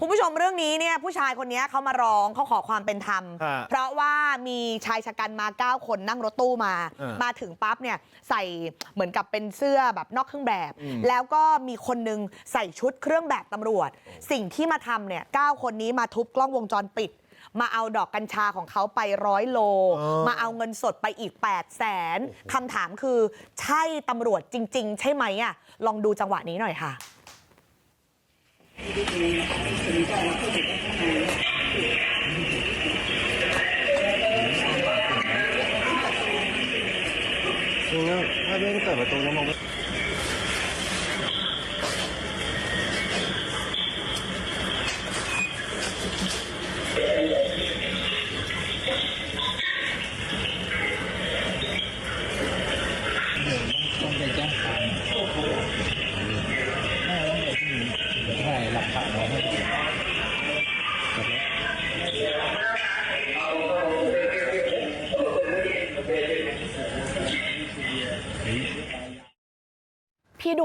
คุณผู้ชมเรื่องนี้เนี่ยผู้ชายคนนี้เขามาร้องเขาขอความเป็นธรรมฮะเพราะว่ามีชายชะกันมา 9 คนนั่งรถตู้มาเออมาถึงปั๊บเนี่ยใส่เหมือนกับเป็นเสื้อแบบนอกเครื่องแบบอืมแล้วก็มีคนนึงใส่ชุดเครื่องแบบตำรวจ สิ่งที่มาทำเนี่ยเก้าคนนี้มาทุบกล้องวงจรปิดมาเอาดอกกัญชาของเขาไปร้อยโลอ๋อมาเอาเงินสดไปอีก 8 0 0แสนคำถามคือใช่ตำรวจจริง ๆ ใช่ไหมอะลองดูจังหวะนี้หน่อยค่ะ 이부분을 한.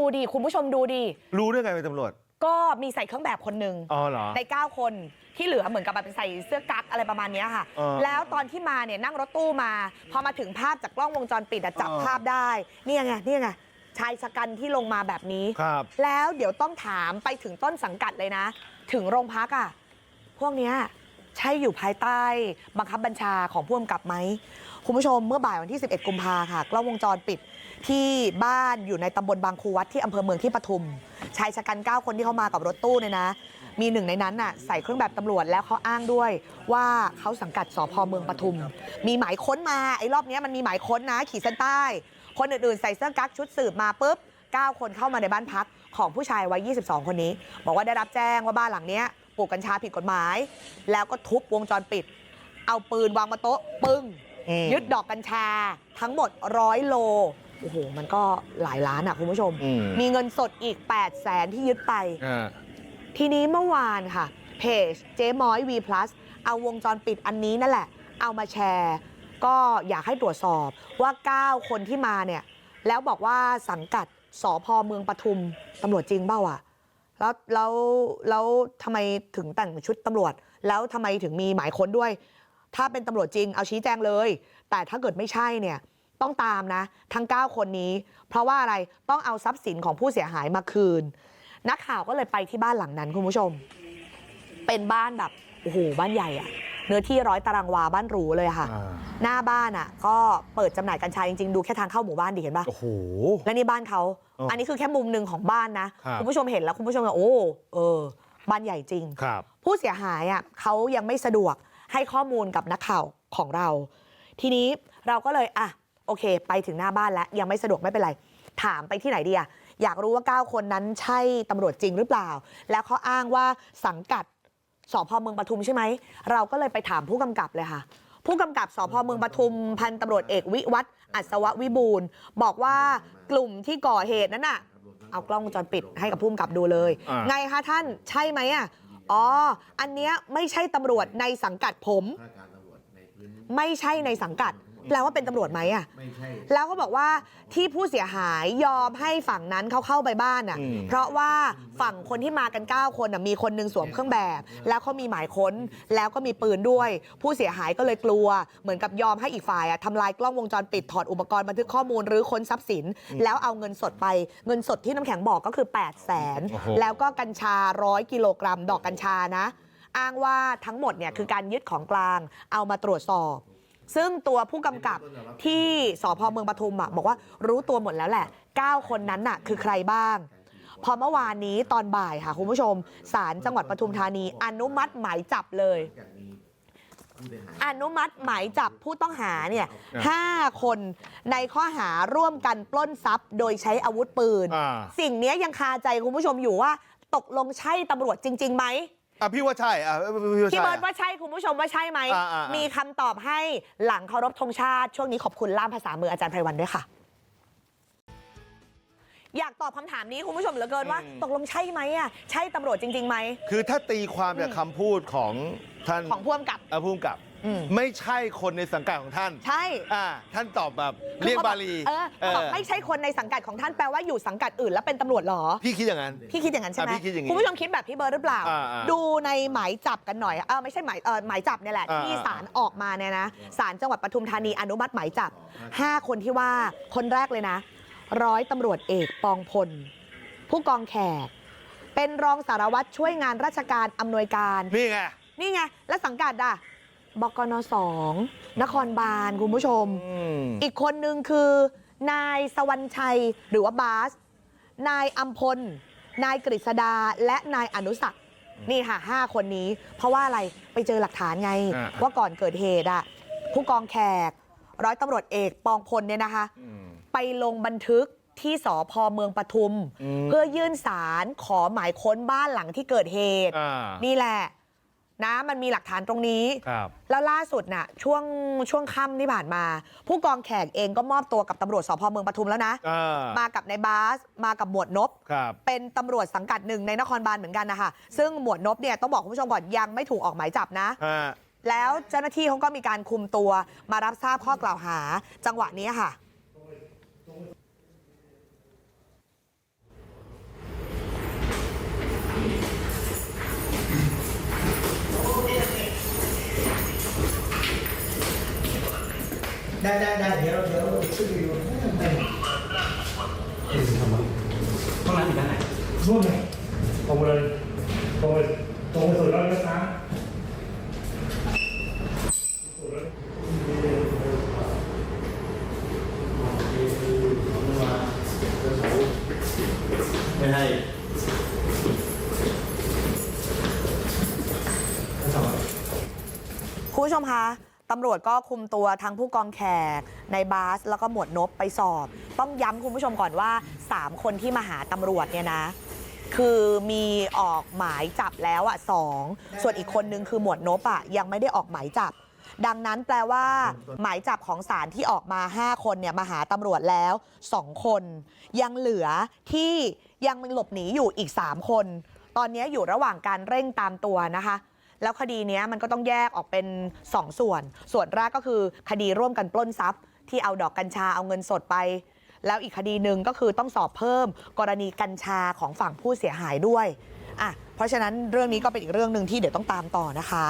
ดูดิคุณผู้ชมดูดิรู้ได้ไงเป็นตำรวจก็มีใส่เครื่องแบบคนหนึ่งอ๋อเหรอใน9คนที่เหลือเหมือนกับแบบเป็นใส่เสื้อกั๊กอะไรประมาณเนี้ยค่ะเออแล้วตอนที่มาเนี่ยนั่งรถตู้มา พอมาถึงภาพจากกล้องวงจรปิดอะจับเออภาพได้นี่ไงนี่ไงชายชะกันที่ลงมาแบบนี้ครับแล้วเดี๋ยวต้องถามไปถึงต้นสังกัดเลยนะ ถึงโรงพักอะพวกเนี้ย ใช่อยู่ภายใต้บังคับบัญชาของผู้กำกับไหมคุณผู้ชมเมื่อบ่ายวันที่ 11 กุมภาค่ะกล้องวงจรปิดที่บ้านอยู่ในตำบลบางครูวัดที่อำเภอเมืองที่ปทุมชายชะกัน 9 คนที่เขามากับรถตู้เนี่ยนะ มีหนึ่งในนั้นน่ะใส่เครื่องแบบตำรวจแล้วเขาอ้างด้วย ว่าเขาสังกัดสพเมืองปทุม มีหมายค้นมาไอ้รอบนี้มันมีหมายค้นนะ ขีดเส้นใต้ คนอื่นๆ ใส่เสื้อกั๊กชุดสืบมาปุ๊บ9 คนเข้ามาในบ้านพักของผู้ชายวัย 22 คนนี้ บอกว่าได้รับแจ้งว่าบ้านหลังเนี้ย ลูกกัญชาผิดกฎหมาย แล้วก็ทุบวงจรปิด เอาปืนวางบนโต๊ะปึ้งอืมยึดดอกกัญชาทั้งหมดร้อยโลโอ้โหมันก็หลายล้านอะคุณผู้ชมอืมมีเงินสดอีก 8 0 0แสนที่ยึดไปอ่าทีนี้เมื่อวานค่ะ เพจเจ๊ม้อย V+ เอาวงจรปิดอันนี้นั่นแหละ เอามาแชร์ ก็อยากให้ตรวจสอบว่า 9 คนที่มาเนี่ย แล้วบอกว่าสังกัดสพเมืองปทุมตำรวจจริงเปล่าอะ แล้วแล้วแล้วทำไมถึงแต่งชุดตำรวจแล้วทำไมถึงมีหมายค้นด้วยถ้าเป็นตำรวจจริงเอาชี้แจงเลยแต่ถ้าเกิดไม่ใช่เนี่ยต้องตามนะทั้ง9คนนี้เพราะว่าอะไรต้องเอาทรัพย์สินของผู้เสียหายมาคืนนักข่าวก็เลยไปที่บ้านหลังนั้นคุณผู้ชมเป็นบ้านแบบโอ้โหบ้านใหญ่อะ เนื้อที่ร้อยตารางวาบ้านหรูเลยค่ะอ่าหน้าบ้านอะก็เปิดจำหน่ายกัญชาจริงๆ ดูแค่ทางเข้าหมู่บ้านดิเห็นปะโอ้โหและนี่บ้านเขาอ๋ออัอันนี้คือแค่มุมหนึ่งของบ้านนะครับคุณผู้ชมเห็นแล้วคุณผู้ชมก็โอ้เออ บ้านใหญ่จริงครับผู้เสียหายอะเขายังไม่สะดวกให้ข้อมูลกับนักข่าวของเรา ทีนี้เราก็เลยอะโอเค ไปถึงหน้าบ้านแล้วยังไม่สะดวกไม่เป็นไร ถามไปที่ไหนดีอะอยากรู้ว่า 9 คนนั้นใช่ตำรวจจริงหรือเปล่า แล้วเขาอ้างว่าสังกัด สพเมืองปทุมใช่ไหมเราก็เลยไปถามผู้กำกับเลยค่ะผู้กำกับสพเมืองปทุมพันตำรวจเอกวิวัฒน์อัศววิบูลย์บอกว่ากลุ่มที่ก่อเหตุนั้นน่ะเอากล้องวงจรปิดให้กับผู้กำกับดูเลยอ่าไงคะท่านใช่ไหมอะอ๋ออันเนี้ยไม่ใช่ตำรวจในสังกัดผมข้าราชการตำรวจในพื้นไม่ใช่ในสังกัด แปลว่าเป็นตำรวจไหมอะไม่ใช่แล้วก็บอกว่าที่ผู้เสียหายยอมให้ฝั่งนั้นเขาเข้าไปบ้านอะอืมเพราะว่าฝั่งคนที่มากัน9คนน่ะมีคนหนึงสวมเครื่องแบบแล้วเขามีหมายค้นแล้วก็มีปืนด้วยผู้เสียหายก็เลยกลัวเหมือนกับยอมให้อีกฝ่ายอะทำลายกล้องวงจรปิดถอดอุปกรณ์บันทึกข้อมูลหรือค้นทรัพย์สิน แล้วเอาเงินสดไปเงินสดที่น้ำแข็งบอกก็คือ 8 0 0แสนโอ้โหแล้วก็กัญชาร้อยกิโลกรัม ดอกกัญชานะ อ้างว่าทั้งหมดเนี่ยคือการยึดของกลางเอามาตรวจสอบ ซึ่งตัวผู้กำกับที่สพเมืองปทุมอะบอกว่ารู้ตัวหมดแล้วแหละ9คนนั้นน่ะคือใครบ้างพอเมื่อวานนี้ตอนบ่ายค่ะคุณผู้ชมศาลจังหวัดปทุมธานีอนุมัติหมายจับเลยอย่างมีผู้เสียหายอนุมัติหมายจับผู้ต้องหาเนี่ยอะห้าคนในข้อหาร่วมกันปล้นทรัพย์ โดยใช้อาวุธปืนอ่าสิ่งเนี้ยยังคาใจคุณผู้ชมอยู่ว่า ตกลงใช่ตำรวจจริง ๆ ไหม อะพี่ว่าใช่อะพี่ว่าพี่ใช่เบิร์ดว่าใช่คุณผู้ชมว่าใช่ไหมอ่าอ่าอ่ามีมีคำตอบให้หลังเคารพธงชาติ ช่วงนี้ขอบคุณล่ามภาษามืออาจารย์ไพรวันด้วยค่ะ อยากตอบคำถามนี้คุณผู้ชมเหลือเกินว่า ตกลงใช่ไหมอะใช่ตำรวจจริงๆไหม คือถ้าตีความจากคำพูดของท่านของผู้กำกับ อะผู้กำกับอืม ไม่ใช่คนในสังกัดของท่านใช่อ่าท่านตอบแบบคือเรียกขบาลีเออเขาบอกเออไม่ใช่คนในสังกัดของท่านแปลว่าอยู่สังกัดอื่นแล้วเป็นตำรวจเหรอ พี่คิดอย่างนั้น พี่คิดอย่างนั้นใช่ไหมอะพี่คิดอย่างนี้คุณผู้ชมคิดแบบพี่เบิร์ดหรือเปล่า อ่าอ่าดูในหมายจับกันหน่อยเออไม่ใช่หมายเออหมายจับเนี่ยแหละอ่าที่อ่าศาลออกมาเนี่ยนะศาลจังหวัดปทุมธานีอนุมัติหมายจับ 5 คนที่ว่าคนแรกเลยนะ ร้อยตำรวจเอกปองพล ผู้กองแขก เป็นรองสารวัตรช่วยงานราชการอำนวยการ นี่ไง นี่ไง และสังกัดอะ บกนสองนครบาลคุณผู้ชมอืมอีกคนนึงคือนายสวรรณชัยหรือว่าบาสนายอัมพลนายกฤษดาและนายอนุสักดิ์นี่ค่ะห้าคนนี้เพราะว่าอะไรไปเจอหลักฐานไงอ่าว่าก่อนเกิดเหตุอะผู้กองแขกร้อยตำรวจเอกปองพลเนี่ยนะคะอืมไปลงบันทึกที่สพเมืองปทุมอืมเพื่อยื่นสารขอหมายค้นบ้านหลังที่เกิดเหตุอ่านี่แหละ นะมันมีหลักฐานตรงนี้ครับแล้วล่าสุดน่ะช่วงช่วงค่ำที่ผ่านมา ผู้กองแขกเองก็มอบตัวกับตำรวจสพเมืองปทุมแล้วนะอ่ามากับนายบาสมากับหมวดนบครับเป็นตำรวจสังกัดหนึ่งในนครบาลเหมือนกันนะคะซึ่งหมวดนบเนี่ยต้องบอกคุณผู้ชมก่อนยังไม่ถูกออกหมายจับนะฮะแล้วเจ้าหน้าที่เขาก็มีการคุมตัวมารับทราบข้อกล่าวหาจังหวะนี้ค่ะ ด้ได้เดี๋ยวเดี๋ยวขึ้นไปดูไปห้องน้ำอยู่ด้านไหนนู่นไงตรงไปเลยตรงไปตรงไปสุดแล้วเลี้ยวซ้ายสุดแล้วไม่ให้คุณผู้ชมคะ ตำรวจก็คุมตัวทั้งผู้กองแขกในบาสแล้วก็หมวดนบไปสอบ ต้องย้ำคุณผู้ชมก่อนว่า 3 คนที่มาหาตำรวจเนี่ยนะ คือมีออกหมายจับแล้วอะสองส่วนอีกคนนึงคือหมวดนบอะยังไม่ได้ออกหมายจับ ดังนั้นแปลว่า หมายจับของศาลที่ออกมา 5 คนเนี่ยมาหาตำรวจแล้ว 2 คน ยังเหลือที่ยังหลบหนีอยู่อีก 3 คน ตอนนี้อยู่ระหว่างการเร่งตามตัวนะคะ แล้วคดีนี้มันก็ต้องแยกออกเป็น2ส่วนส่วนแรกก็คือคดีร่วมกันปล้นทรัพย์ที่เอาดอกกัญชาเอาเงินสดไป แล้วอีกคดีหนึ่งก็คือต้องสอบเพิ่มกรณีกัญชาของฝั่งผู้เสียหายด้วยอะเพราะฉะนั้นเรื่องนี้ก็เป็นอีกเรื่องหนึ่งที่เดี๋ยวต้องตามต่อนะคะ